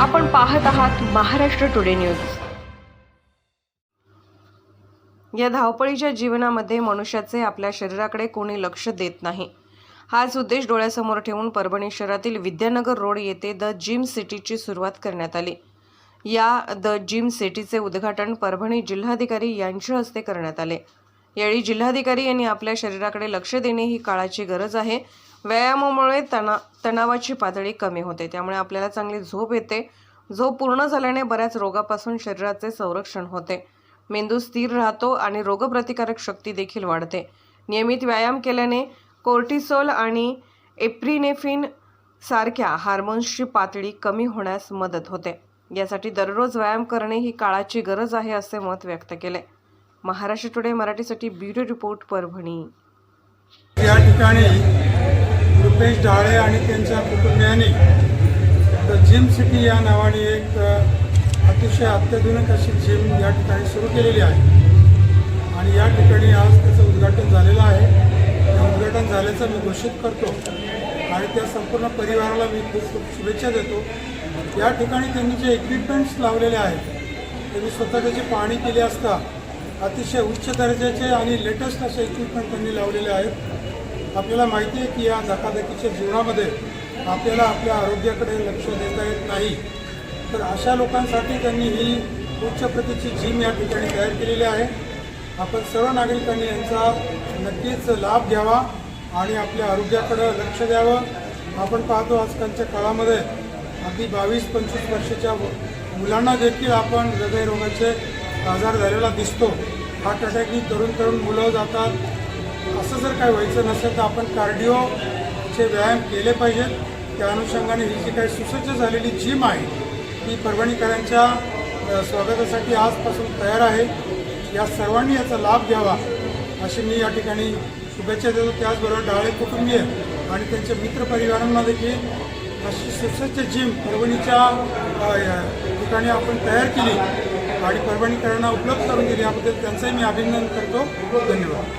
आपण पाहत आहात महाराष्ट्र टुडे न्यूज या धावपळीच्या जीवनामध्ये मनुष्याचे आपल्या शरीराकडे कोणी लक्ष देत नाही. हाच उद्देश डोळ्यासमोर ठेवून परभणी शहरातील विद्यानगर रोड येथे द जिम सिटीची सुरुवात करण्यात आली. या द जिम सिटीचे उद्घाटन परभणी जिल्हाधिकारी यांच्या हस्ते करण्यात आले. यावेळी जिल्हाधिकारी यांनी आपल्या शरीराकडे लक्ष देणे ही काळाची गरज आहे. व्यायामामुळे तणा तणावाची पातळी कमी होते. त्यामुळे आपल्याला चांगली झोप येते. झोप पूर्ण झाल्याने बऱ्याच रोगापासून शरीराचे संरक्षण होते. मेंदू स्थिर राहतो आणि रोगप्रतिकारक शक्ती देखील वाढते. नियमित व्यायाम केल्याने कोर्टिसोल आणि एप्रिनेफिन सारख्या हार्मोन्सची पातळी कमी होण्यास मदत होते. यासाठी दररोज व्यायाम करणे ही काळाची गरज आहे असे मत व्यक्त केले. महाराष्ट्र टुडे मराठीसाठी ब्युरो रिपोर्ट परभणी. या ठिकाणी रुपेश डाळे आणि त्यांच्या कुटुंबियांनी. तर जिम सिटी या नावाने एक अतिशय अत्याधुनिक अशी जिम या ठिकाणी सुरू केलेली आहे. आणि या ठिकाणी आज त्याचं उद्घाटन झालेलं आहे. उद्घाटन झाल्याचं मी घोषित करतो. आणि त्या संपूर्ण परिवाराला मी खूप खूप शुभेच्छा देतो. या ठिकाणी त्यांनी जे इक्विपमेंट्स लावलेले आहेत त्यांनी स्वतः त्याची पाहणी केली असता अतिशय उच्च दर्जाचे आणि लेटेस्ट असे इक्विपमेंट त्यांनी लावलेले आहेत. आपल्याला माहिती आहे की या धकाधकीच्या जीवनामध्ये आपल्याला आपल्या आरोग्याकडे लक्ष देता येत नाही. तर अशा लोकांसाठी त्यांनी ही उच्च प्रतीची जिम या ठिकाणी तयार केलेली आहे. आपण सर्व नागरिकांनी यांचा नक्कीच लाभ घ्यावा आणि आपल्या आरोग्याकडं लक्ष द्यावं. आपण पाहतो आजकालच्या काळामध्ये अगदी बावीस पंचवीस वर्षाच्या मुलांना देखील आपण हृदयरोगाचे आजार झालेला दिसतो. हार्ट अटॅकनी तरुण तरुण मुलं जातात. जास्त जर काय व्हायचं नसेल तर आपण कार्डिओचे व्यायाम केले पाहिजेत. त्या अनुषंगाने ही जी काही सुसज्ज झालेली जिम आहे ती परभणीकरांच्या स्वागतासाठी आजपासून तयार आहे. या सर्वांनी याचा लाभ घ्यावा अशी मी या ठिकाणी शुभेच्छा देतो. त्याचबरोबर डाळे कुटुंबीय आणि त्यांच्या मित्रपरिवारांना देखील अशी सुसज्ज जिम परभणीच्या या ठिकाणी आपण तयार केली आणि परभणीकरांना उपलब्ध करून दिली. याबद्दल त्यांचंही मी अभिनंदन करतो. धन्यवाद.